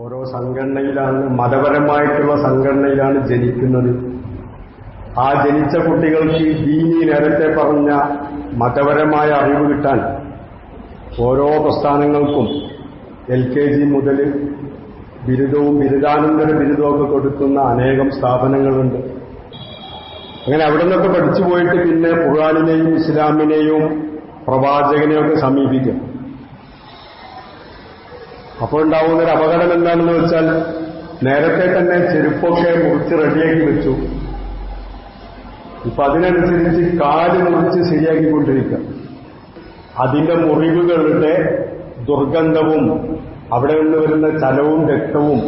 ഓരോ സംഘടനയിലാണ് മതപരമായിട്ടുള്ള സംഘടനയിലാണ് ജനിക്കുന്നത്. ആ ജനിച്ച കുട്ടികൾക്ക് ദീനി നേരത്തെ പറഞ്ഞ മതപരമായ അറിവ് കിട്ടാൻ ഓരോ പ്രസ്ഥാനങ്ങൾക്കും എൽ കെ ജി മുതൽ ബിരുദവും ബിരുദാനന്തര ബിരുദമൊക്കെ കൊടുക്കുന്ന അനേകം സ്ഥാപനങ്ങളുണ്ട്. അങ്ങനെ അവിടെ നിന്നൊക്കെ പഠിച്ചു പോയിട്ട് പിന്നെ ഖുറാനിനെയും ഇസ്ലാമിനെയും പ്രവാചകനെയൊക്കെ സമീപിക്കും. അപ്പോൾ ഉണ്ടാവുന്ന ഒരു അപകടം എന്താണെന്ന് വെച്ചാൽ നേരത്തെ തന്നെ ചെരുപ്പൊക്കെ മുറിച്ച് റെഡിയാക്കി വെച്ചു. ഇപ്പൊ അതിനനുസരിച്ച് കാൽ മുറിച്ച് ശരിയാക്കിക്കൊണ്ടിരിക്കുക അതിന്റെ മുറിവുകളുടെ ദുർഗന്ധവും അവിടെ നിന്ന് വരുന്ന ചലവും രക്തവും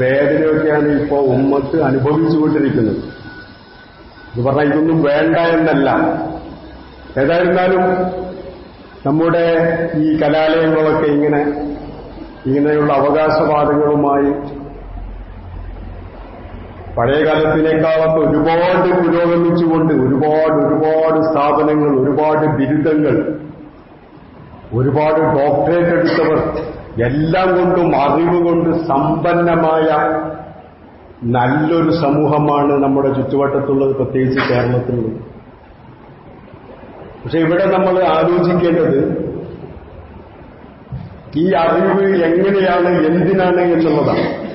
വേദനയൊക്കെയാണ് ഇപ്പോൾ ഉമ്മത്ത് അനുഭവിച്ചുകൊണ്ടിരിക്കുന്നത്. ഇത് പറഞ്ഞാൽ ഇതൊന്നും വേണ്ട എന്നല്ല. ഏതായിരുന്നാലും നമ്മുടെ ഈ കലാലയങ്ങളൊക്കെ ഇങ്ങനെ ഇങ്ങനെയുള്ള അവകാശവാദങ്ങളുമായി പഴയകാലത്തിനേക്കാളും ഒരുപാട് പുരോഗമിച്ചുകൊണ്ട് ഒരുപാട് ഒരുപാട് സ്ഥാപനങ്ങൾ ഒരുപാട് ബിരുദങ്ങൾ ഒരുപാട് ഡോക്ടറേറ്റ് എടുത്തവർ എല്ലാം കൊണ്ടും അറിവ് കൊണ്ട് സമ്പന്നമായ നല്ലൊരു സമൂഹമാണ് നമ്മുടെ ചുറ്റുവട്ടത്തുള്ളത് പ്രത്യേകിച്ച് കേരളത്തിലുള്ളത്. പക്ഷെ ഇവിടെ നമ്മൾ ആലോചിക്കേണ്ടത് ഈ അറിവ് എങ്ങനെയാണ് എന്തിനാണ് എന്നുള്ളതാണ്.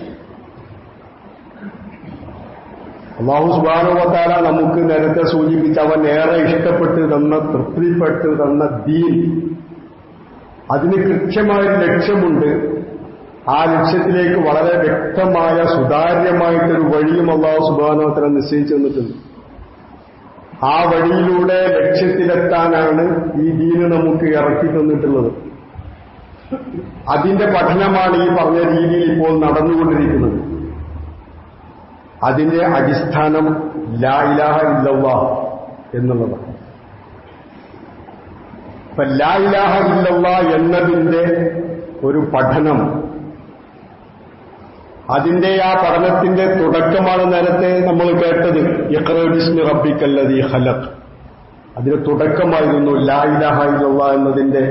അള്ളാഹു സുബാനുവത്താല നമുക്ക് നേരത്തെ സൂചിപ്പിച്ച അവൻ ഏറെ ഇഷ്ടപ്പെട്ട് തന്ന തൃപ്തിപ്പെട്ട് തന്ന ദീൻ. അതിന് കൃത്യമായ ലക്ഷ്യമുണ്ട്. ആ ലക്ഷ്യത്തിലേക്ക് വളരെ വ്യക്തമായ സുതാര്യമായിട്ടൊരു വഴിയും അള്ളാഹു സുബാനോത്തരം നിശ്ചയിച്ചു തന്നിട്ടുണ്ട്. ആ വഴിയിലൂടെ ലക്ഷ്യത്തിലെത്താനാണ് ഈ ദീന് നമുക്ക് ഇറക്കി തന്നിട്ടുള്ളത്. അതിന്റെ പഠനമാണ് ഈ പറഞ്ഞ രീതിയിൽ ഇപ്പോൾ നടന്നുകൊണ്ടിരിക്കുന്നത്. അതിന്റെ അടിസ്ഥാനം ലാ ഇലാഹ ഇല്ലവ എന്നുള്ളതാണ്. ഇപ്പൊ ലാ ഇലാഹ ഇല്ലവ എന്നതിന്റെ ഒരു പഠനം അതിന്റെ ആ പഠനത്തിന്റെ തുടക്കമാണ് നേരത്തെ നമ്മൾ കേട്ടത്. ഇഖ്റബിസ്മി റബ്ബിക്കല്ലതി ഹലത് അതിന്റെ തുടക്കമായിരുന്നു ലാ ഇലാഹ ഇല്ലവ എന്നതിന്റെ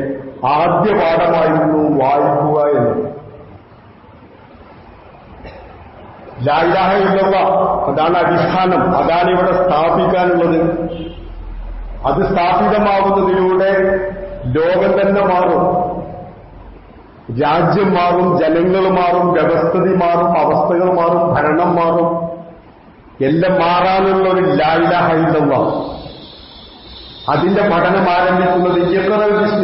ആദ്യ പാഠമായിരുന്നു വായിക്കുക എന്നത് ലായിലാഹ അതാണ് അടിസ്ഥാനം. അതാണ് ഇവിടെ സ്ഥാപിക്കാനുള്ളത്. അത് സ്ഥാപിതമാകുന്നതിലൂടെ ലോകം തന്നെ മാറും. രാജ്യം മാറും ജനങ്ങൾ മാറും വ്യവസ്ഥിതി മാറും അവസ്ഥകൾ മാറും ഭരണം മാറും. എല്ലാം മാറാനുള്ള ഒരു ലായിലാഹ ഇല്ലവ അതിന്റെ പഠനം ആരംഭിക്കുന്നത്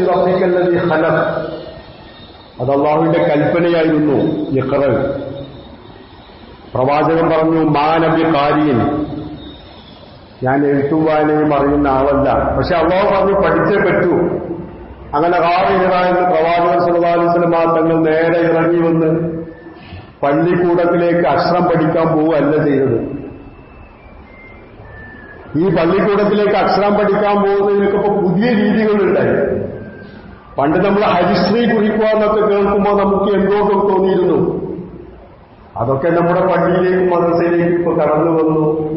റബ്ബിക്കല്ലതി ഹലക് അത് അള്ളാഹുവിന്റെ കൽപ്പനയായിരുന്നു ഇഖറബ് പ്രവാചകൻ പറഞ്ഞു മാനവ്യ കാര്യൻ ഞാൻ എഴുത്തും വായനയും അറിയുന്ന ആളല്ല. പക്ഷെ അള്ളാഹു പറഞ്ഞു പഠിച്ചേ പറ്റൂ. അങ്ങനെ ഹാറിഹ എന്ന് പ്രവാചകൻ സുലതാലിസ്ലമ തങ്ങൾ നേരെ ഇറങ്ങി വന്ന് പള്ളിക്കൂടത്തിലേക്ക് അശ്രം പഠിക്കാൻ പോവുകയല്ല ചെയ്തത്. ഈ പള്ളിക്കൂടത്തിലേക്ക് അക്ഷരം പഠിക്കാൻ പോകുന്നതിനൊക്കെ ഇപ്പൊ പുതിയ രീതികളുണ്ടായി. പണ്ട് നമ്മൾ ഹരിശ്രീ കുറിക്കുക എന്നൊക്കെ കേൾക്കുമ്പോൾ നമുക്ക് എന്തോക്കെ തോന്നിയിരുന്നു. അതൊക്കെ നമ്മുടെ പള്ളിയിലേക്കും മദ്രസയിലേക്കും ഇപ്പൊ കടന്നു വന്നു.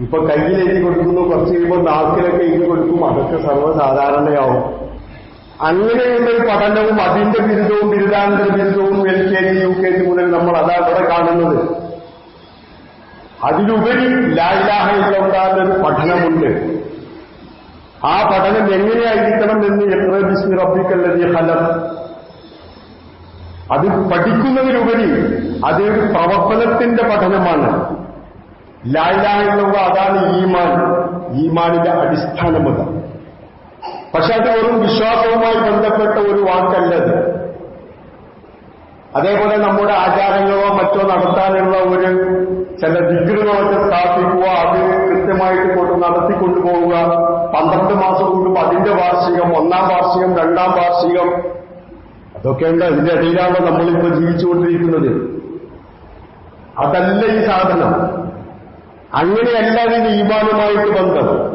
ഇപ്പൊ കയ്യിലേക്ക് കൊടുക്കുന്നു കുറച്ച് കഴിയുമ്പോൾ നാക്കിലൊക്കെ ഇങ്ങ് കൊടുക്കും. അതൊക്കെ സർവസാധാരണയാവും. അങ്ങനെയുള്ള ഒരു പഠനവും അതിന്റെ ബിരുദവും ബിരുദാനന്തര ബിരുദവും L K G U K G മുതൽ നമ്മൾ അതാ ഇവിടെ കാണുന്നത്. അതിലുപരി ലായിലാഹ ഒരു പഠനമുണ്ട്. ആ പഠനം എങ്ങനെയായിരിക്കണം എന്ന് എത്ര ബിസ്മി റബ്ബിക്കല്ലതി ഫലം അത് പഠിക്കുന്നതിലുപരി അതൊരു പ്രവർത്തനത്തിന്റെ പഠനമാണ്. ലായിലാഹുള്ള അതാണ് ഈമാൻ. ഈമാനിന്റെ അടിസ്ഥാനമത പക്ഷെ അത് വെറും വിശ്വാസവുമായി ബന്ധപ്പെട്ട ഒരു വാക്കല്ലത്. അതേപോലെ നമ്മുടെ ആചാരങ്ങളോ മറ്റോ നടത്താനുള്ള ഒരു ചില ദിഗ്റുകളൊക്കെ സ്ഥാപിക്കുക അത് കൃത്യമായിട്ട് കൊണ്ട് നടത്തിക്കൊണ്ടുപോവുക. പന്ത്രണ്ട് മാസം കൂടുമ്പോൾ അതിന്റെ വാർഷികം ഒന്നാം വാർഷികം രണ്ടാം വാർഷികം അതൊക്കെ ഉണ്ട്. അതിന്റെ ഇടയിലാണ് നമ്മളിപ്പോ ജീവിച്ചുകൊണ്ടിരിക്കുന്നത്. അതല്ല ഈ സാധനം. അങ്ങനെയല്ല അതിന് ഈമാനുമായിട്ട് ബന്ധം.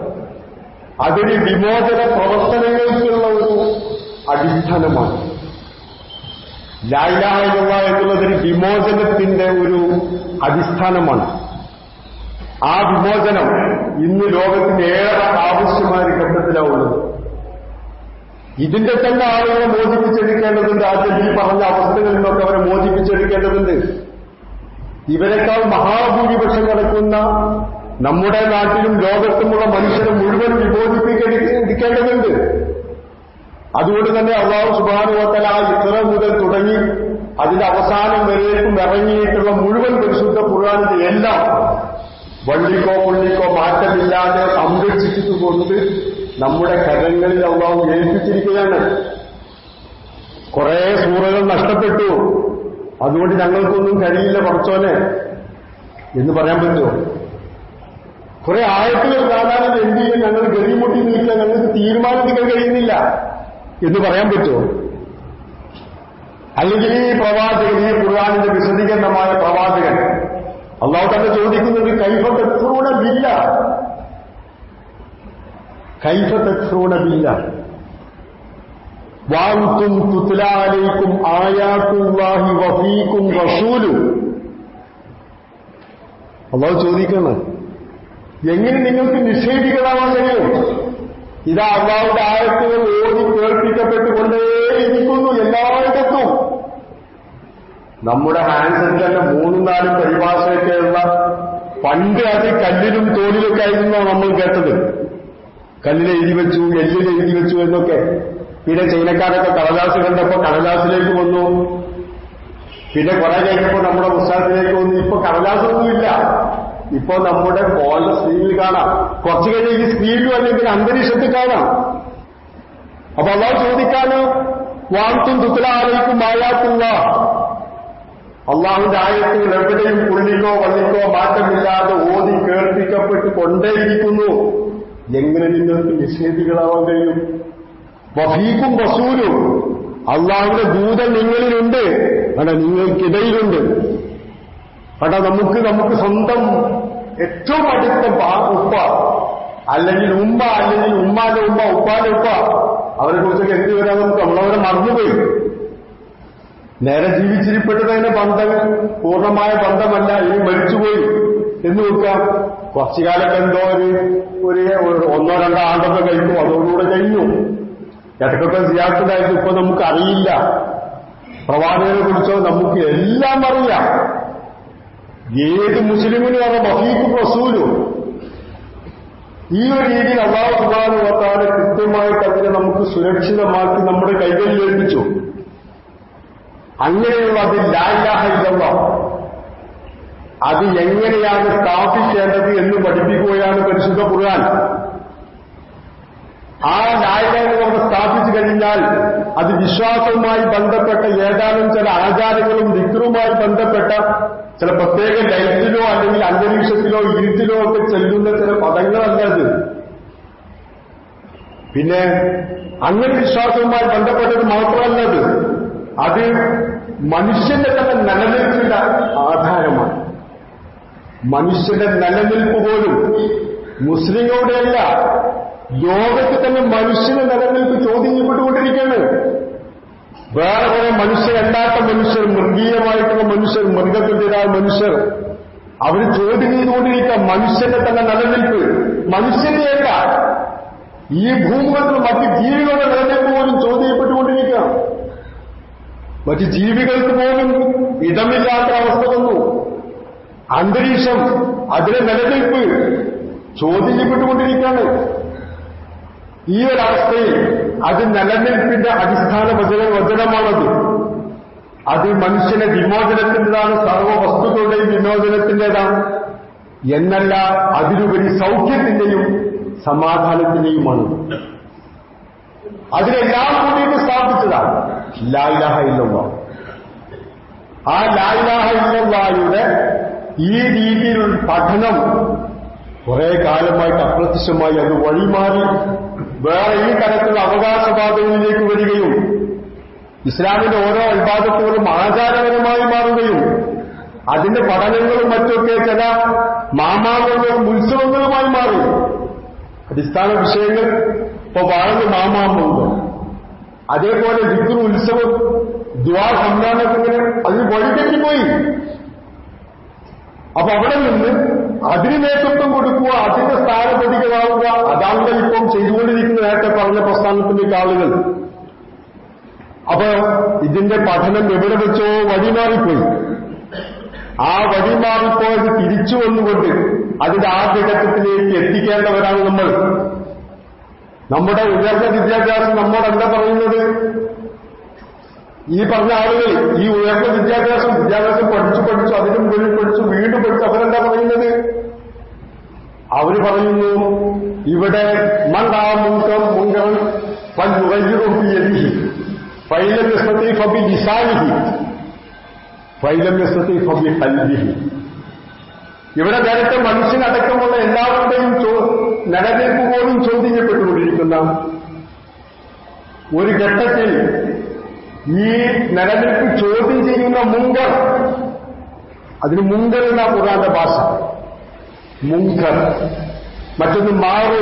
അതൊരു വിമോചന പ്രവർത്തനങ്ങൾക്കുള്ള ഒരു അടിസ്ഥാനമാണ്. ലായിലാഹ എന്നുള്ളതൊരു വിമോചനത്തിന്റെ ഒരു അടിസ്ഥാനമാണ്. ആ വിമോചനം ഇന്ന് ലോകത്തിന് ഏറെ ആവശ്യമായ ഒരു ഘട്ടത്തിലാവുള്ളത് ഇതിന്റെ തന്നെ ആളുകളെ മോചിപ്പിച്ചെടുക്കേണ്ടതുണ്ട്. ആദ്യം ഈ പറഞ്ഞ അവസ്ഥകളിൽ നിന്നൊക്കെ അവരെ മോചിപ്പിച്ചെടുക്കേണ്ടതുണ്ട്. ഇവരെക്കാൾ മഹാഭൂരിപക്ഷം നടക്കുന്ന നമ്മുടെ നാട്ടിലും ലോകത്തുമുള്ള മനുഷ്യരെ മുഴുവൻ വിമോചിപ്പിക്കെടുക്കേണ്ടതുണ്ട് അതുകൊണ്ട് തന്നെ അള്ളാഹു സുബാനുവത്തല ആ ഇത്ര മുതൽ തുടങ്ങി അതിന്റെ അവസാനം വരേക്കും ഇറങ്ങിയിട്ടുള്ള മുഴുവൻ പരിശുദ്ധ ഖുർആാനിന്റെ എല്ലാം വള്ളിക്കോ പുള്ളിക്കോ മാറ്റമില്ലാതെ സംരക്ഷിച്ചുകൊണ്ട് നമ്മുടെ കരങ്ങളിൽ അള്ളാഹു ഏൽപ്പിച്ചിരിക്കുകയാണ്. കുറെ സൂറകൾ നഷ്ടപ്പെട്ടു. അതുകൊണ്ട് ഞങ്ങൾക്കൊന്നും കഴിയില്ല പറച്ചോനെ എന്ന് പറയാൻ പറ്റുമോ? കുറെ ആയത്തുകൾ കാണാനും എന്ത് ചെയ്യാൻ ഞങ്ങൾ ഗതിമുട്ടി നിൽക്കാൻ ഞങ്ങൾക്ക് തീരുമാനിക്കാൻ കഴിയുന്നില്ല. എന്ന് പറയാൻ പറ്റുമോ? അല്ലെങ്കിൽ ഈ പ്രവാചകൻ ഈ ഖുർആാനിന്റെ വിശദീകരണമായ പ്രവാചകൻ അള്ളാഹു തന്നെ ചോദിക്കുന്നുണ്ട് കൈഫ ബില്ല. കൈഫ തെക്രൂണമില്ല വാഴ്ത്തും തുത്ലാലയ്ക്കും ആയാത്തുല്ലാഹി വഫീക്കും റസൂലും. അള്ളാഹു ചോദിക്കുന്നത് എങ്ങനെ നിങ്ങൾക്ക് നിഷേധികളാവാൻ കഴിയും? ഇതാ അള്ളാഹുടെ ആയത്തുകൾ ഓടി കേൾപ്പിക്കപ്പെട്ടുകൊണ്ടേയിരിക്കുന്നു എല്ലായിടത്തും. നമ്മുടെ ഹാൻഡ്സെറ്റ് തന്നെ മൂന്നും നാലും പരിഭാഷയൊക്കെയുള്ള പണ്ട് അത് കല്ലിലും തോലിലൊക്കെ ആയിരുന്നു നമ്മൾ കേട്ടത്? കല്ലിൽ എഴുതി വെച്ചു എല്ലിൽ എഴുതി വെച്ചു എന്നൊക്കെ. പിന്നെ ചൈനക്കാരൊക്കെ കടലാസ് കണ്ടപ്പോ കടലാസിലേക്ക് വന്നു. പിന്നെ കുറെ കഴിഞ്ഞപ്പോ നമ്മുടെ പുസ്തകത്തിലേക്ക് വന്നു. ഇപ്പൊ കടലാസൊന്നുമില്ല. ഇപ്പൊ നമ്മുടെ ഫോണിന്റെ സ്ക്രീനിൽ കാണാം. കുറച്ചു കഴിഞ്ഞ് ഈ സ്ക്രീനിലും അല്ലെങ്കിൽ അന്തരീക്ഷത്തിൽ കാണാം. അപ്പൊ അള്ളാഹ് ചോദിക്കാനോ വാർത്തും തുത്തലാലയ്ക്കും ആയാത്തുള്ള. അള്ളാഹുന്റെ ആയത്തുകൾ എവിടെയും പുള്ളിക്കോ വള്ളിക്കോ മാറ്റമില്ലാതെ ഓതി കേൾപ്പിക്കപ്പെട്ട് കൊണ്ടേയിരിക്കുന്നു. എങ്ങനെ നിങ്ങൾക്ക് നിഷേധികളാവാൻ കഴിയും? വഫീക്കും വസൂലും അള്ളാഹുവിന്റെ ദൂതൻ നിങ്ങളിലുണ്ട്. അല്ല നിങ്ങൾക്കിടയിലുണ്ട്. അടാ നമുക്ക് നമുക്ക് സ്വന്തം ഏറ്റവും അടുത്ത ഉപ്പ അല്ലെങ്കിൽ ഉമ്മ അല്ലെങ്കിൽ ഉമ്മാന്റെ ഉമ്മ ഉപ്പാന്റെ ഉപ്പ. അവരെ കുറിച്ചൊക്കെ എന്ത് വരാൻ നമുക്ക്? നമ്മളവരെ മറന്നുപോയി. നേരെ ജീവിച്ചിരിപ്പെട്ടതിന്റെ ബന്ധം പൂർണമായ ബന്ധമല്ല ഇനി മരിച്ചുപോയി. എന്ന് നോക്കാം കുറച്ചു കാലൊക്കെ എന്തോ ഒരു ഒരു ഒന്നോ രണ്ടോ ആണ്ടൊക്കെ കഴിഞ്ഞു അതോടുകൂടെ കഴിഞ്ഞു. ഇടയ്ക്കൊക്കെ സിയാർത്തിലായിരുന്നു ഇപ്പൊ നമുക്ക് അറിയില്ല പ്രവാചകനെ കുറിച്ചോ നമുക്ക് എല്ലാം അറിയാം. ഏത് മുസ്ലിമിനും അവരുടെ ബഹീക്കും റസൂലും. ഈ ഒരു രീതിയിൽ അള്ളാഹു സുബാനു വത്താല കൃത്യമായിട്ട് അതിനെ നമുക്ക് സുരക്ഷിതമാക്കി നമ്മുടെ കൈകളിൽ ഏൽപ്പിച്ചു. അങ്ങനെയുള്ള അത് ലായിലാഹ ഇല്ലല്ല. അത് എങ്ങനെയാണ് സ്ഥാപിക്കേണ്ടത് എന്ന് പഠിപ്പിക്കുകയാണ് പരിശുദ്ധ ഖുർആൻ. ആ ലായിലാഹ അവിടെ സ്ഥാപിച്ചു കഴിഞ്ഞാൽ അത് വിശ്വാസവുമായി ബന്ധപ്പെട്ട ഏതാനും ചില ആചാരങ്ങളും വിക്രുമായി ബന്ധപ്പെട്ട ചില പ്രത്യേക ലൈറ്റിലോ അല്ലെങ്കിൽ അന്തരീക്ഷത്തിലോ ഇരുട്ടിലോ ഒക്കെ ചെല്ലുന്ന ചില പദങ്ങളല്ല അത് പിന്നെ അങ്ങനെ വിശ്വാസവുമായി ബന്ധപ്പെട്ടത് മാത്രമല്ല അത് മനുഷ്യന്റെ തന്നെ നിലനിൽപ്പിന്റെ ആധാരമാണ്. മനുഷ്യന്റെ നിലനിൽപ്പ് പോലും മുസ്ലിങ്ങളുടെയല്ല ലോകത്ത് തന്നെ മനുഷ്യനെ നിലനിൽപ്പ് ചോദ്യം ചെയ്യപ്പെട്ടുകൊണ്ടിരിക്കുകയാണ് വേറെ കുറെ മനുഷ്യരല്ലാത്ത മനുഷ്യർ മൃഗീയമായിട്ടുള്ള മനുഷ്യർ മൃഗത്തിന്റെതായ മനുഷ്യർ. അവർ ചോദ്യം ചെയ്തുകൊണ്ടിരിക്കുക മനുഷ്യന്റെ തന്നെ നിലനിൽപ്പ്. മനുഷ്യന്റെയല്ല ഈ ഭൂമുഖത്തിൽ മറ്റ് ജീവികളുടെ നിലനിൽപ്പ് പോലും ചോദ്യം ചെയ്യപ്പെട്ടുകൊണ്ടിരിക്കുക മറ്റ് ജീവികൾക്ക് പോലും ഇടമില്ലാത്ത അവസ്ഥ വന്നു. അന്തരീക്ഷം അതിലെ നിലനിൽപ്പ് ചോദ്യം ചെയ്യപ്പെട്ടുകൊണ്ടിരിക്കുകയാണ്. ഈ ഒരവസ്ഥയിൽ അത് നിലനിൽപ്പിന്റെ അടിസ്ഥാന വചന വചനമാണത്. അത് മനുഷ്യനെ വിമോചനത്തിന്റെതാണ് സർവ വസ്തുക്കളുടെയും വിമോചനത്തിന്റെതാണ്. എന്നല്ല അതിലുപരി സൗഖ്യത്തിന്റെയും സമാധാനത്തിന്റെയുമാണ് അതിനെല്ലാം കൂടിയിട്ട് സ്ഥാപിച്ചതാണ്. ലായിലാഹ ഇല്ലവ ആ ലായിലാഹ ഇല്ലവായുടെ ഈ രീതിയിലുള്ള പഠനം കുറെ കാലമായിട്ട് അപ്രത്യക്ഷമായി അത് വഴിമാറി. വേറെ ഈ തരത്തിലുള്ള അവകാശവാദങ്ങളിലേക്ക് വരികയും ഇസ്ലാമിന്റെ ഓരോ വിഭാഗത്തുകളും ആചാരപരമായി മാറുകയും അതിന്റെ പഠനങ്ങളും മറ്റൊക്കെ ചില മാമാങ്കങ്ങളും ഉത്സവങ്ങളുമായി മാറി. അടിസ്ഥാന വിഷയങ്ങൾ ഇപ്പൊ വാഴന്ന് മാമാമ്പുണ്ട് അതേപോലെ വിക്രു ഉത്സവം ദ്വാ സമ്മാനത്തിന് അതിന് വഴിതെറ്റിപ്പോയി. അപ്പൊ അവിടെ നിന്ന് അതിന് നേതൃത്വം കൊടുക്കുക അതിന്റെ സ്ഥാനപതികളാവുക അതാണല്ലോ ഇപ്പം ചെയ്തുകൊണ്ടിരിക്കുന്ന നേരത്തെ പറഞ്ഞ പ്രസ്ഥാനത്തിന്റെ ആളുകൾ അപ്പൊ ഇതിന്റെ പഠനം എവിടെ വെച്ചോ വഴിമാറിപ്പോയി ആ വഴിമാറിപ്പോയത് തിരിച്ചു വന്നുകൊണ്ട് അതിന്റെ ആദ്യഘട്ടത്തിലേക്ക് എത്തിക്കേണ്ടവരാണ് നമ്മൾ. നമ്മുടെ ഉയർന്ന വിദ്യാഭ്യാസം നമ്മോടല്ല പറയുന്നത്. ഈ പറഞ്ഞ ആളുകൾ ഈ ഉയർന്ന വിദ്യാഭ്യാസം വിദ്യാഭ്യാസം പഠിച്ചു പഠിച്ചു അതിനും മുകളിൽ പഠിച്ചു വീണ്ടും പഠിച്ചു അവരെന്താ പറയുന്നത്? അവർ പറയുന്നു ഇവിടെ മണ്ടാമുങ്കം മുങ്കം പല്ലുറയ്യുറപ്പിയതി ഫൈലമ്യസ്മത്തി ഫബി ലിസാനിഹി. ഫൈലമ്യസ്മത്തി ഫബി കൽവിഹി ഇവിടെ നേരത്തെ മനുഷ്യനടക്കമുള്ള എല്ലാവരുടെയും നിലനിൽപ്പ് പോലും ചോദ്യം ഒരു ഘട്ടത്തിൽ ഈ നിലനിൽപ്പ് ചോദ്യം ചെയ്യുന്ന മുങ്കർ. അതിന് മുങ്കർ എന്ന ഖുറാന്റെ ഭാഷ. മുങ്കർ. മറ്റൊന്ന് മാറൂ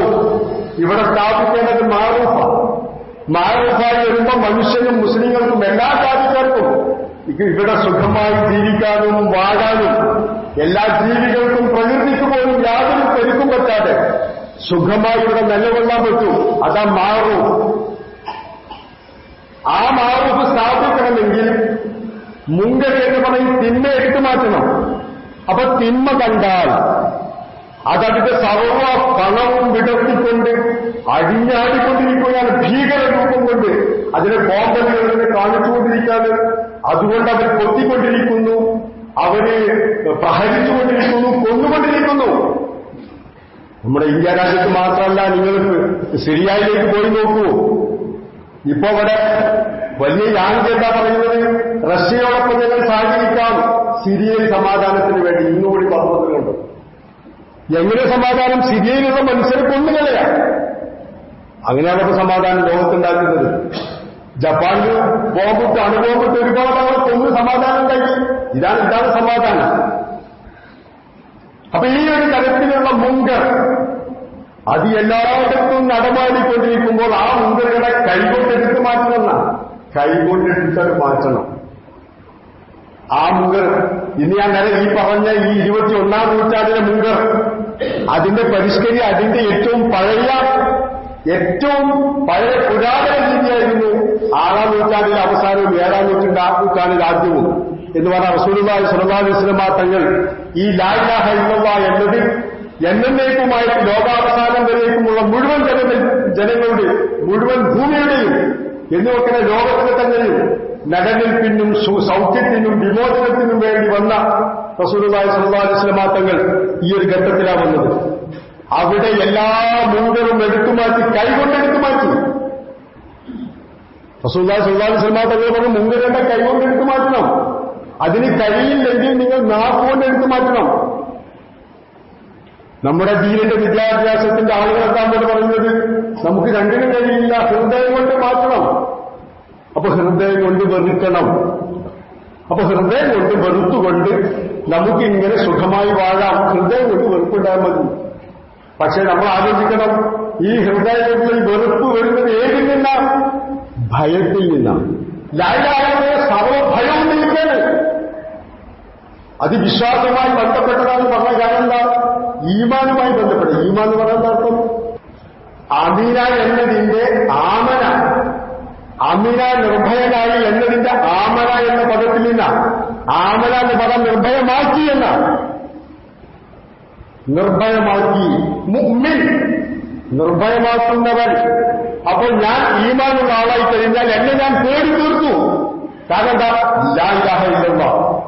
ഇവിടെ സ്ഥാപിക്കേണ്ടത് മാറൂഫ. മാറൂഫായി വരുമ്പോൾ മനുഷ്യനും മുസ്ലിങ്ങൾക്കും എല്ലാ ജാതിക്കാർക്കും ഇവിടെ സുഖമായി ജീവിക്കാനും വാഴാനും എല്ലാ ജീവികൾക്കും പ്രകൃതിക്ക് പോലും യാതൊരു പെരുക്കും പറ്റാതെ സുഖമായി ഇവിടെ നിലകൊള്ളാൻ പറ്റും. അതാ മാറൂ ആ മാറൂഫ് സ്ഥാപിക്കണമെങ്കിൽ മുങ്കൽ എന്ന് പറയും തിന്മ എടുത്തു മാറ്റണം. അപ്പൊ തിന്മ കണ്ടാൽ അതതിന്റെ സർവ പണവും വിടർത്തിക്കൊണ്ട് അഴിഞ്ഞാടിക്കൊണ്ടിരിക്കുകയാണ് ഭീകര രൂപം കൊണ്ട്. അതിനെ കോമ്പലുകളിൽ കാണിച്ചുകൊണ്ടിരിക്കാതെ അതുകൊണ്ട് അവർ കൊത്തിക്കൊണ്ടിരിക്കുന്നു അവർ പ്രഹരിച്ചുകൊണ്ടിരിക്കുന്നു കൊന്നുകൊണ്ടിരിക്കുന്നു. നമ്മുടെ ഇന്ത്യ രാജ്യത്ത് മാത്രമല്ല നിങ്ങൾ സിറിയയിലേക്ക് പോയി നോക്കൂ. ഇപ്പോ ഇവിടെ വലിയ യാങ്കി എന്താ പറയുന്നത്? റഷ്യയോടൊപ്പം ഞങ്ങൾ സഹകരിക്കാം. സിരിയയിൽ സമാധാനത്തിന് വേണ്ടി ഇന്നുകൂടി പറഞ്ഞതുകൊണ്ട് എങ്ങനെ സമാധാനം? സിരിയയിലുള്ള മനുഷ്യരെ കൊന്നുകളയാ അങ്ങനെയാണ് ഇപ്പൊ സമാധാനം ലോകത്തുണ്ടാക്കുന്നത്. ജപ്പാനിൽ ബോംബിട്ട് അണുബോംബിട്ട് ഒരുപാട് അവർ കൊന്ന് സമാധാനം ഉണ്ടാക്കി ഇതാണ് ഇതാണ് സമാധാനം. അപ്പൊ ഈ ഒരു തരത്തിലുള്ള മുങ്കർ അത് എല്ലായിടത്തും നടമാടിക്കൊണ്ടിരിക്കുമ്പോൾ ആ മുങ്കറുകളെ കൈകൊണ്ടെടുത്ത് മാറ്റണമെന്ന കൈകൊണ്ടെടുത്തത് മാറ്റണം. ആ മുങ്കർ ഇന്ന് ഞാൻ നേരെ ഈ പറഞ്ഞ ഈ ഇരുപത്തി ഒന്നാം നൂറ്റാണ്ടിലെ മുങ്കർ അതിന്റെ പരിഷ്കരി അതിന്റെ ഏറ്റവും പഴയ ഏറ്റവും പഴയ പുരാതന രീതിയായിരുന്നു ആറാം നൂറ്റാണ്ടിലെ അവസാനവും ഏഴാം നൂറ്റാണ്ട് നൂറ്റാണ്ടിൽ ആദ്യവും. എന്ന് പറഞ്ഞ റസൂലുള്ളാഹി സുലഭാ അലൈഹി വസല്ലമ തങ്ങൾ ഈ ലാ ഇലാഹ ഇല്ലല്ലാഹ് എന്നത് എന്നേക്കുമായിട്ട് ലോകാവസാനം വരേക്കുമുള്ള മുഴുവൻ ജന ജനങ്ങളുടെ മുഴുവൻ ഭൂമിയുടെയും എന്നുവെക്കുന്ന ലോകത്തിലെ തന്നെയും പിന്നും സൗഖ്യത്തിനും വിമോചനത്തിനും വേണ്ടി വന്ന അലൈഹി വസല്ലമ ഈ ഒരു ഘട്ടത്തിലാണ് വന്നത്. അവിടെ എല്ലാ മുങ്കറും എടുത്തുമാറ്റി കൈകൊണ്ടെടുത്തു മാറ്റി റസൂല്ലാ സുല്ലാഹി സ്വലമാ തങ്ങൾ പറഞ്ഞു മുങ്കരന്റെ കൈകൊണ്ടെടുത്തു മാറ്റണം അതിന് കഴിയില്ലെങ്കിൽ നിങ്ങൾ നാക്കുകൊണ്ട് എടുത്തു മാറ്റണം നമ്മുടെ ദീനിന്റെ വിദ്യാഭ്യാസത്തിന്റെ ആളുകൾ എന്താ കൊണ്ട് പറയുന്നത്? നമുക്ക് രണ്ടിനും കഴിയില്ല. ഹൃദയം കൊണ്ട് മാറ്റണം. അപ്പൊ ഹൃദയം കൊണ്ട് വെറുക്കണം. അപ്പൊ ഹൃദയം കൊണ്ട് വെറുത്തുകൊണ്ട് നമുക്ക് ഇങ്ങനെ സുഖമായി വാഴാം. ഹൃദയം കൊണ്ട് വെറുപ്പുണ്ടായാൽ മതി. പക്ഷെ നമ്മൾ ആലോചിക്കണം ഈ ഹൃദയത്തിൽ വെറുപ്പ് വരുന്നത് ഏതിൽ നിന്നാണ് ഭയത്തിൽ നിന്നാണ്. ലായ സർവഭയവും നിൽക്കാണ് അത് വിശ്വാസവുമായി ബന്ധപ്പെട്ടതാണെന്ന് പറഞ്ഞ കാര്യം എന്താ ഈമാനുമായി ബന്ധപ്പെട്ട ഈമാൻ എന്ന് പറയുന്ന അർത്ഥം? അമീന എന്നതിന്റെ ആമന. അമീന നിർഭയനായി എന്നതിന്റെ ആമന എന്ന പദത്തിൽ നിന്നാണ് ആമന എന്ന പദം നിർഭയമാക്കി എന്നാണ് നിർഭയമാക്കി. മുഅ്മിൻ നിർഭയമാക്കുന്നവൻ. അപ്പോൾ ഞാൻ ഈമാനുള്ള ആളായി കഴിഞ്ഞാൽ എന്നെ ഞാൻ പേടി തീർത്തു. കാരണം എന്താ? ഇല്ലായില്ലാഹ ഇല്ലല്ല.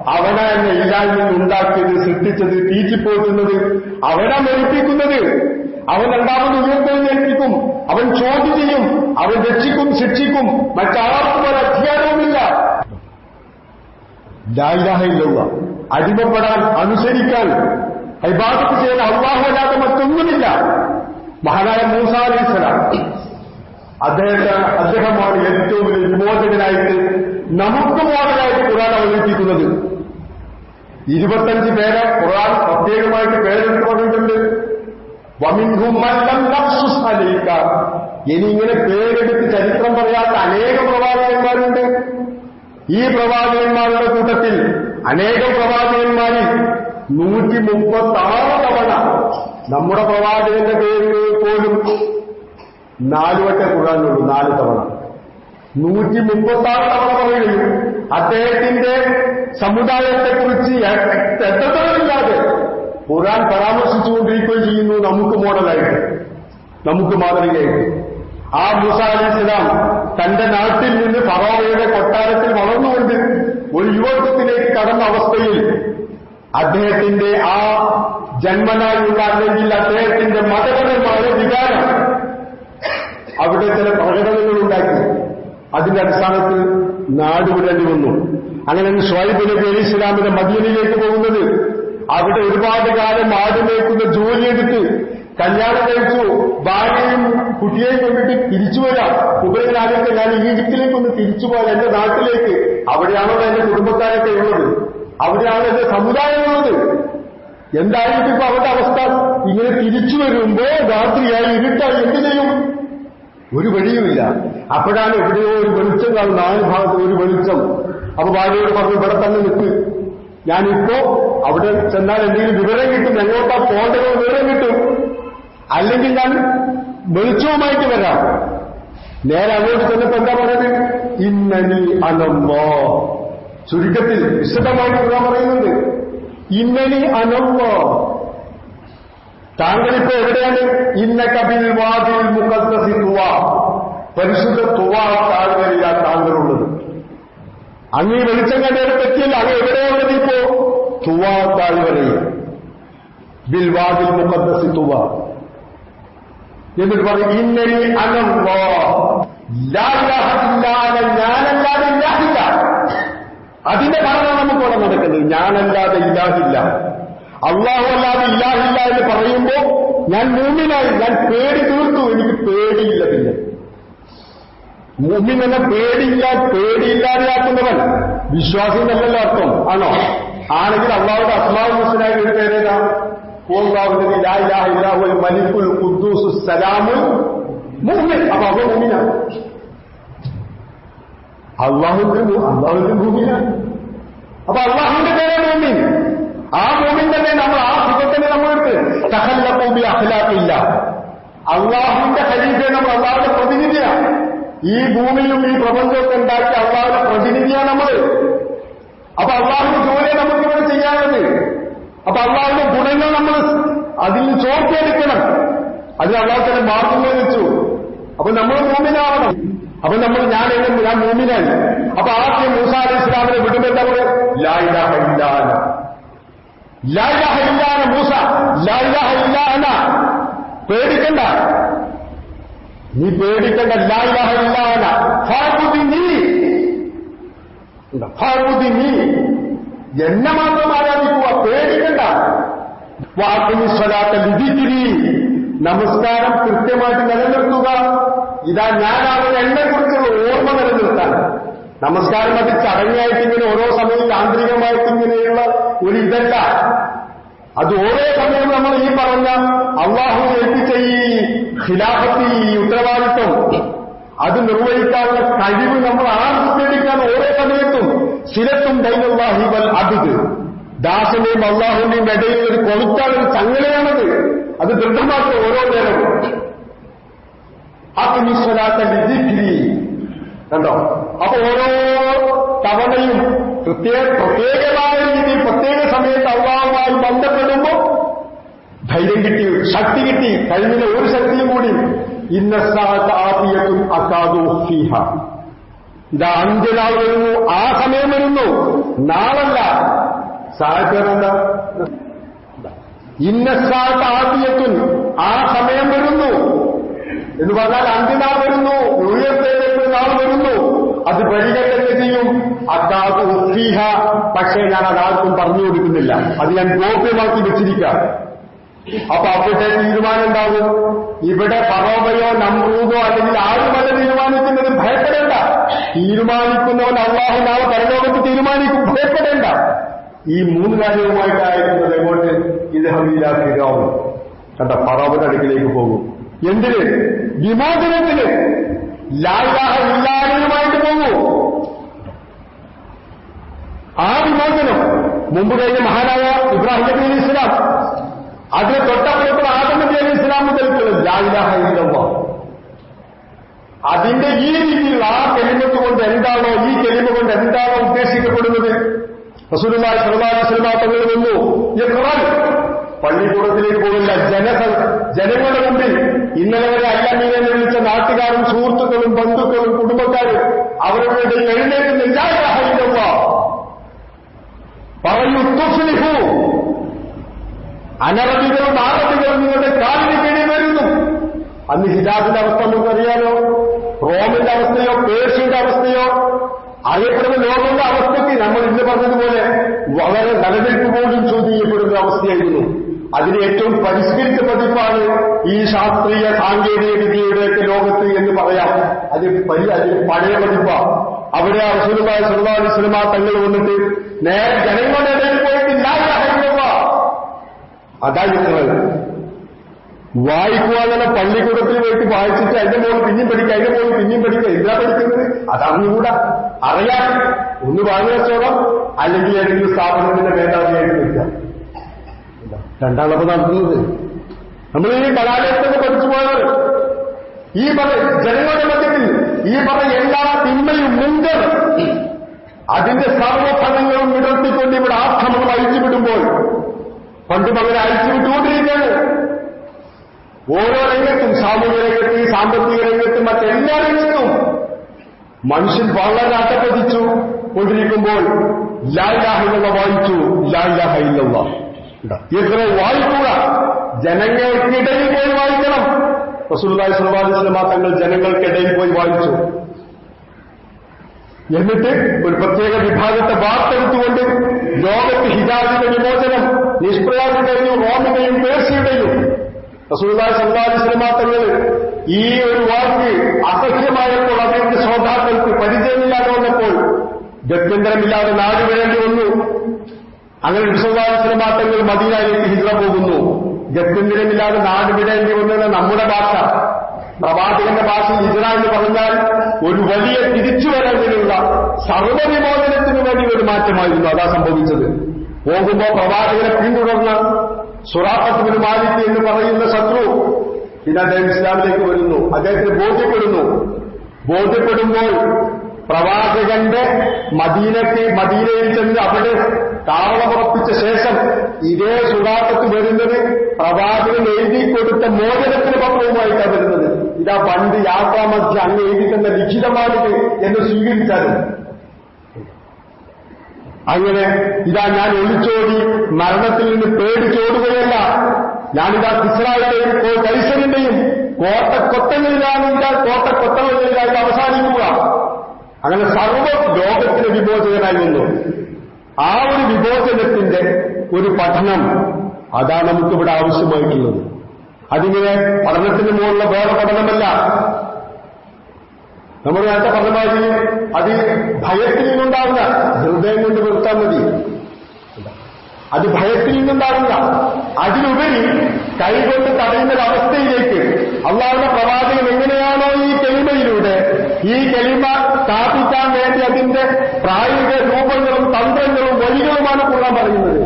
അവനാ എന്നെ ഇല്ലായ്മ ഉണ്ടാക്കിയത് സൃഷ്ടിച്ചത് തീറ്റിപ്പോറ്റുന്നത്. അവനെ മരിപ്പിക്കുന്നത്. അവൻ രണ്ടാമത് ഉയർത്തെഴുന്നേൽപ്പിക്കും അവൻ ചോദ്യം ചെയ്യും. അവൻ രക്ഷിക്കും ശിക്ഷിക്കും. മറ്റാർക്കും ഒരു അധികാരവുമില്ല. ലായിലാഹയില്ല അടിമപ്പെടാൻ അനുസരിക്കാൻ ഇബാദത്ത് ചെയ്യാൻ അള്ളാഹല്ലാതെ മറ്റൊന്നുമില്ല. മഹാനായ മൂസ അദ്ദേഹത്തെ അദ്ദേഹമാണ് ഏറ്റവും വലിയ വിമോചകനായിട്ട് നമുക്ക് മോഡലായിട്ട് ഖുറാൻ അവതരിപ്പിക്കുന്നത്. ഇരുപത്തഞ്ച് പേരെ ഖുർആൻ പ്രത്യേകമായിട്ട് പേരെടുത്ത് പറഞ്ഞിട്ടുണ്ട്. ഇനി ഇങ്ങനെ പേരെടുത്ത് ചരിത്രം പറയാത്ത അനേക പ്രവാചകന്മാരുണ്ട്. ഈ പ്രവാചകന്മാരുടെ കൂട്ടത്തിൽ അനേകം പ്രവാചകന്മാരിൽ നൂറ്റി മുപ്പത്തി ആറ് തവണ നമ്മുടെ പ്രവാചകന്റെ പേര് പോലും നാലുവട്ടം ഖുറാനുള്ളൂ നാല് തവണ. നൂറ്റി മുപ്പത്തി ആറ് തവണ പറയുകയും അദ്ദേഹത്തിന്റെ സമുദായത്തെക്കുറിച്ച് എത്രത്തോളമില്ലാതെ ഖുറാൻ പരാമർശിച്ചുകൊണ്ടിരിക്കുകയും ചെയ്യുന്നു നമുക്ക് മോഡലായിട്ട് നമുക്ക് മാതൃകയായിട്ട്. ആ മൂസ അലി ഇസ്ലാം തന്റെ നാട്ടിൽ നിന്ന് ഫറോവയുടെ കൊട്ടാരത്തിൽ വളർന്നുകൊണ്ട് ഒരു യുവത്വത്തിലേക്ക് കടന്ന അവസ്ഥയിൽ അദ്ദേഹത്തിന്റെ ആ ജന്മനായുള്ള അല്ലെങ്കിൽ അദ്ദേഹത്തിന്റെ മതപരമായ വികാരം അവിടെ ചില പ്രകടനങ്ങൾ ഉണ്ടാക്കി. അതിന്റെ അടിസ്ഥാനത്തിൽ നാട് വിടേണ്ടി വന്നു. അങ്ങനെ ഷുഹൈബ് നബി ഇസ്ലാമിന്റെ മദീനയിലേക്ക് പോകുന്നത്. അവിടെ ഒരുപാട് കാലം ആടുമേക്കുന്ന ജോലി ജോലിയെടുത്ത് കല്യാണം കഴിച്ചു. ഭാര്യയും കുട്ടിയെയും കൊണ്ടിട്ട് തിരിച്ചു വരാം. ഉപരിനാലൊക്കെ ഞാൻ ഈജിപ്തിലേക്ക് ഒന്ന് തിരിച്ചു പോയാൽ എന്റെ നാട്ടിലേക്ക്. അവിടെയാണോ എന്റെ കുടുംബക്കാരൊക്കെ ഉള്ളത്? അവിടെയാണ് എന്റെ സമുദായമുള്ളത് എന്തായിരിക്കും ഇപ്പൊ അവരുടെ അവസ്ഥ? ഇങ്ങനെ തിരിച്ചു വരുമ്പോ രാത്രിയായി ഇരുട്ടായി എന്ത് ചെയ്യും? ഒരു വഴിയുമില്ല. അപ്പോഴാണ് എവിടെയോ ഒരു വെളിച്ചം കാണും നാല് ഭാഗത്ത് ഒരു വെളിച്ചം. അപ്പൊ ഭാര്യയോട് പറഞ്ഞു ഇവിടെ തന്നെ നിൽക്ക് ഞാനിപ്പോ അവിടെ ചെന്നാൽ എന്തെങ്കിലും വിവരം കിട്ടും. എങ്ങോട്ടാ പോകേണ്ടത് വിവരം കിട്ടും. അല്ലെങ്കിൽ ഞാൻ വെളിച്ചവുമായിട്ട് വരാം. നേരെ അങ്ങോട്ട് ചെന്നപ്പോ എന്താ പറയുന്നത്? ഇന്നനി അനമ്മോ. ചുരുക്കത്തിൽ വിശദമായിട്ട് ഞാൻ പറയുന്നുണ്ട്. അനമ്മോ. താങ്കളിപ്പോ എവിടെയാണ്? ഇന്ന കബിൽ വാതിൽ മുഖത്തസി തുവ. പരിശുദ്ധ തുവ താഴ്വരയിലാണ് താങ്കളുള്ളത്. അങ്ങ് വെളിച്ചം കണ്ടതിനെ പറ്റിയില്ല അങ്ങ് എവിടെയുള്ളത് ഇപ്പോ? തുവ താഴ്വരയിൽ. ബിൽ വാതിൽ മുഖത്തസി തുവ. എന്നിട്ട് പറയും ഇന്നലി ലാഹില്ലാതെ ഞാനല്ലാതെ ഇല്ലാതില്ല അതിന്റെ കാരണം നമുക്കവിടെ നടക്കുന്നത്. ഞാനല്ലാതെ ഇല്ലാഹില്ല അള്ളാഹു അല്ലാതെ ഇല്ലാഹില്ല എന്ന് പറയുമ്പോൾ ഞാൻ മൂമിനായി ഞാൻ പേടി തീർത്തു. എനിക്ക് പേടിയില്ല പിന്നെ. മൂമിൻ എന്ന പേടിയില്ല പേടിയില്ലാതെയാക്കുന്നവൻ വിശ്വാസം തന്നെയല്ല അർത്ഥം. ആണോ? ആണെങ്കിൽ അള്ളാഹുടെ അസ്മാവ് മുസ്ലിനായ ഒരു പേരേതാ? അള്ളാഹുന്റെ അള്ളാഹുവിന്റെ ഭൂമിയാണ് അപ്പൊ അള്ളാഹുന്റെ പേരെ മോമിൻ. ആ മോമിൻ തന്നെ നമ്മൾ ആ സുഖത്തിന് നമ്മളെടുത്ത് സഹല്ല ഭൂമി അഖലാക്കില്ല അള്ളാഹുവിന്റെ ഹരീഫെ നമ്മൾ അള്ളാഹുടെ പ്രതിനിധിയാണ് ഈ ഭൂമിയും ഈ പ്രപഞ്ചമൊക്കെ ഉണ്ടാക്കി അള്ളാഹുടെ പ്രതിനിധിയാണ് നമ്മൾ അപ്പൊ അള്ളാഹുവിന്റെ ജോലിയെ നമുക്ക് ഇവിടെ ചെയ്യാനുള്ളത് അപ്പൊ അള്ളാഹുവിന്റെ ഗുണങ്ങൾ നമ്മൾ അതിൽ ചോർത്തിയെടുക്കണം. അതിന് അള്ളാഹു തന്നെ മാർഗങ്ങൾ വെച്ചു. അപ്പൊ നമ്മൾ മൂമിനാവണം. അപ്പൊ നമ്മൾ ഞാൻ എങ്ങനെ ഞാൻ മൂമിനാണ് അപ്പൊ ആദ്യം മൂസ അലി ഇസ്ലാമിനെ വിടുമ്പോൾ എന്താ പറയുക? ലായിലാഹ ഇല്ലാന മൂസ. ലായിലാഹ ഇല്ലാന പേടിക്കണ്ട. നീ പേടിക്കണ്ട. ലായിലാഹ ഇല്ലാന ഫാബുദി നീ. ഫാബുദി നീ. എന്നെ മാത്രം ആരാധിക്കുക പേടിക്കണ്ട. വാക്കിനി സ്വലാത്ത ലിതിത്തിരി നമസ്കാരം കൃത്യമായിട്ട് നിലനിർത്തുക. ഇതാ ഞാനാണ് എന്നെ കുറിച്ചുള്ള നമസ്കാരം അത് ചടങ്ങായിട്ട് ഇങ്ങനെ ഓരോ സമയവും യാന്ത്രികമായിട്ട് ഇങ്ങനെയുള്ള ഒരു ഇതല്ല. അത് ഓരോ സമയവും നമ്മൾ ഈ പറഞ്ഞ അള്ളാഹു ഏൽപ്പിച്ച ഈ ഖിലാഫത്ത് ഈ ഉത്തരവാദിത്വം അത് നിർവഹിക്കാനുള്ള കഴിവ് നമ്മൾ ആർജിച്ചെടുക്കാൻ ഓരോ സമയത്തും ശിലത്തും ദൈവല്ലാഹി വൽ അബിദ്. ദാസന്റെയും അള്ളാഹുവിന്റെയും ഇടയിൽ ഒരു കൊളുത്താനൊരു ചങ്ങലയാണത്. അത് ദൃഢമാക്കുക ഓരോ നേരവും. ആത്മീശ്വരാത്ത ലിജിഖിരി കണ്ടോ? അപ്പൊ ഓരോ തവണയും പ്രത്യേക പ്രത്യേകമായ രീതിയിൽ പ്രത്യേക സമയത്ത് അള്ളാഹുമായി ബന്ധപ്പെടുമ്പോൾ ധൈര്യം കിട്ടി ശക്തി കിട്ടി. കഴിഞ്ഞ ഒരു ശക്തിയും കൂടി ഇന്നസാത്ത ആത്തിയത്തും അക്കാദോ ഫീഹ. ഇതാ അഞ്ചനാൾ വരുന്നു ആ സമയം വരുന്നു. നാളല്ല. സാഹചര്യമെന്താ ഇന്നസാത്ത ആത്തിയത്തുൻ ആ സമയം വരുന്നു. എന്ന് പറഞ്ഞാൽ അന്ത്യനാൾ വരുന്നു ന്യൂയർത്തേക്ക് നാൾ വരുന്നു വരികട്ടെന്ന് ചെയ്യും അതാത് ഉഫീഹ പക്ഷേ ഞാൻ അതാർക്കും പറഞ്ഞു കൊടുക്കുന്നില്ല. അത് ഞാൻ ഗോപ്യമാക്കി വെച്ചിരിക്കാം. അപ്പൊ അവിടെ തീരുമാനം ഉണ്ടാവും ഇവിടെ പറോബയോ നമ്പൂതോ അല്ലെങ്കിൽ ആരുമല്ല തീരുമാനിക്കുന്നത് ഭയപ്പെടേണ്ട. തീരുമാനിക്കുന്നവൻ അള്ളാഹു നാളെ പരലോകത്ത് തീരുമാനിക്കും. ഭയപ്പെടേണ്ട. ഈ മൂന്ന് കാര്യവുമായിട്ടായിരുന്നത് എങ്ങോട്ട്? ഇത് ഹബീലാക്കിരാവും കണ്ട? ഫറോബിന്റെ അടുക്കിലേക്ക് പോകും. എന്തിന് വിമോചനത്തിന് ലാലാഹ ഇല്ലായ്മയുമായിട്ട് പോകൂ. ആ വിമോചനം മുമ്പ് കഴിഞ്ഞ മഹാനായ ഇബ്രാഹിം നബി അലി ഇസ്ലാം അതിന് തൊട്ടപ്പുറത്ത് ആദം നബി അലി ഇസ്ലാം മുതൽക്കുള്ളത് ലാലാഹ ഇല്ലവ അതിന്റെ ഈ രീതിയിൽ ആ കെലിമത്ത് കൊണ്ട് എന്താണോ ഈ കെലിമ കൊണ്ട് എന്താണോ ഉദ്ദേശിക്കപ്പെടുന്നത്? അലൈഹി വസല്ലം തങ്ങൾ വന്നു പള്ളിക്കൂടത്തിലേക്ക് പോകില്ല ജന ജനങ്ങളുടെ മുമ്പിൽ ഇന്നലെ വരെ അല്ലമീനെ വിളിച്ച നാട്ടുകാരും സുഹൃത്തുക്കളും ബന്ധുക്കളും കുടുംബക്കാരും അവരുടെ ഇടയിൽ ഇല്ലാഹ പറയൂ തുഫ്ലിഹു അനറബികളും ആറബികളും നിങ്ങളുടെ കാലിന് കീഴിൽ വരുന്നു. അന്ന് ഹിജാബിന്റെ അവസ്ഥ നമുക്കറിയാലോ റോമിന്റെ അവസ്ഥയോ പേർഷ്യയുടെ അവസ്ഥയോ? അറിയപ്പെടുന്ന ലോകങ്ങളുടെ അവസ്ഥയ്ക്ക് നമ്മൾ ഇന്ന് പറഞ്ഞതുപോലെ വളരെ നിലനിൽപ്പ് പോലും ചോദ്യം ചെയ്യപ്പെടുന്ന അവസ്ഥയായിരുന്നു. അതിന് ഏറ്റവും പരിഷ്കരിച്ച പതിപ്പാണ് ഈ ശാസ്ത്രീയ സാങ്കേതിക വിദ്യയുടെയൊക്കെ ലോകത്ത് എന്ന് പറയാം. അത് അതിന് പഴയ പതിപ്പാണ് അവിടെ അസുരമായ സുൽവാദി സിനിമ തങ്ങൾ വന്നിട്ട് നേരെ ജനങ്ങളുടെ ഇടയിൽ പോയിട്ട് ഇല്ലാതാകുക അതായിരുന്നത് വായിക്കുക തന്നെ പള്ളിക്കൂടത്തിൽ പോയിട്ട് വായിച്ചിട്ട് അതിന്റെ മുകളിൽ പിന്നെയും പഠിക്കുക അതിന്റെ മുകളിൽ പിന്നെയും പഠിക്കുക എന്താ പഠിക്കുന്നത്? അതറിഞ്ഞുകൂടാ അറിയാം ഒന്ന് വാങ്ങി വെച്ചോളാം. അല്ലെങ്കിൽ ഏതെങ്കിലും സ്ഥാപനത്തിന്റെ മേധാവിയായിട്ട് നിൽക്കുക രണ്ടാമത് നടത്തുന്നത്. നമ്മൾ ഈ കലാലയത്തിൽ പഠിച്ചു പോയത് ഈ പറ ജനങ്ങളുടെ മധ്യത്തിൽ ഈ പറ എല്ലാ തിന്മയും മുങ്കർ. അതിന്റെ സർവഫലങ്ങളും നിലർത്തിക്കൊണ്ട് ഇവിടെ ആക്രമണം അഴിച്ചുവിടുമ്പോൾ പണ്ടും അങ്ങനെ അഴിച്ചുവിട്ടുകൊണ്ടിരിക്കുകയാണ് ഓരോ രംഗത്തും സാമൂഹിക രംഗത്ത് സാമ്പത്തിക രംഗത്തും മറ്റെല്ലാ രംഗത്തും മനുഷ്യൻ വളരെ അട്ടപ്പതിച്ചു കൊണ്ടിരിക്കുമ്പോൾ ലായിലാഹില്ല വായിച്ചു ലായിലാഹില്ല ഇത്ര വായിക്കുക ജനങ്ങൾക്കിടയിൽ പോയി വായിക്കണം റസൂലുള്ളാഹി സ്വല്ലല്ലാഹു അലൈഹി വസല്ലം തങ്ങൾ ജനങ്ങൾക്കിടയിൽ പോയി വായിച്ചു എന്നിട്ട് ഒരു പ്രത്യേക വിഭാഗത്തെ വാർത്തെടുത്തുകൊണ്ട് ലോകത്ത് ഹിജാബിന്റെ വിമോചനം നിഷ്പ്രയാസയുടെയും റോമിന്റെയും പേർഷ്യയുടെയും റസൂലുള്ളാഹി സ്വല്ലല്ലാഹു അലൈഹി വസല്ലം തങ്ങൾ ഈ ഒരു വാക്ക് അസഹ്യമായപ്പോൾ അദ്ദേഹത്തിന്റെ ശ്രോതാക്കൾക്ക് പരിചയമില്ലാതെ വന്നപ്പോൾ ഗത്യന്തരമില്ലാതെ നാട് വേണ്ടി വന്നു അങ്ങനെ വിശ്വദാസനമാറ്റങ്ങൾ മദീനയിലേക്ക് ഹിജറ പോകുന്നു. ഗത്യന്തരമില്ലാതെ നാട് വിടേണ്ടി വന്നത് നമ്മുടെ ഭാഷ പ്രവാചകന്റെ ഭാഷയിൽ ഹിജറ എന്ന് പറഞ്ഞാൽ ഒരു വലിയ തിരിച്ചുവരവിനുള്ള സർവവിമോചനത്തിന് വേണ്ടി ഒരു മാറ്റമായിരുന്നു അതാ സംഭവിച്ചത്. പോകുമ്പോൾ പ്രവാചകനെ പിന്തുടർന്ന് സുറാഖത്തുബിന് മാലിക് എന്ന് പറയുന്ന ശത്രു പിന്നെ അദ്ദേഹം ഇസ്ലാമിലേക്ക് വരുന്നു. അദ്ദേഹത്തിന് ബോധ്യപ്പെടുന്നു. ബോധ്യപ്പെടുമ്പോൾ പ്രവാചകന്റെ മദീനത്തെ മദീനയിൽ ചെന്ന് അവിടെ താവളമുറപ്പിച്ച ശേഷം ഇതേ സുറാഖത്ത് വരുന്നത് പ്രവാചകൻ എഴുതി കൊടുത്ത മോചനത്തിന് പത്രവുമായിട്ടാണ് വരുന്നത്. ഇതാ പണ്ട് യാത്രാമധ്യ അങ്ങ് എഴുതി തന്ന ലിഖിതമാണിത് എന്ന് സ്വീകരിച്ചാലും. അങ്ങനെ ഇതാ ഞാൻ ഒളിച്ചോടി മരണത്തിൽ നിന്ന് പേടിച്ചോടുകയല്ല. ഞാനിതാ ഇസ്രായേലിന്റെയും കൈസറിന്റെയും കോട്ടക്കൊത്തങ്ങളിലാണ് ഇതാ കോട്ടക്കൊത്തങ്ങളിലായിട്ട് അവസാനിക്കുക. അങ്ങനെ സർവ ലോകത്തിന് വിമോചകനായി വന്നു ആ ഒരു വിമോചനത്തിന്റെ ഒരു പഠനം അതാണ് നമുക്കിവിടെ ആവശ്യമായിട്ടുള്ളത്. അതിങ്ങനെ പഠനത്തിന് മുകളിലുള്ള വേറെ പഠനമല്ല. നമ്മൾ നേരത്തെ പറഞ്ഞ അത് ഭയത്തിൽ നിന്നുണ്ടാവില്ല. ഹൃദയം കൊണ്ട് നിർത്താൻ മതി. അത് ഭയത്തിൽ നിന്നുണ്ടാവില്ല. അതിലുപരി കൈകൊണ്ട് തടയുന്ന ഒരു അവസ്ഥയിലേക്ക് അള്ളാഹുടെ പ്രവാചകൻ എങ്ങനെയാണോ ഈ കെളിമയിലൂടെ ഈ കെളിമ സ്ഥാപിക്കാൻ വേണ്ടി അതിന്റെ പ്രായോഗിക രൂപങ്ങളും തന്ത്രങ്ങളും വഴികളുമാണ് കൂടാൻ പറയുന്നത്.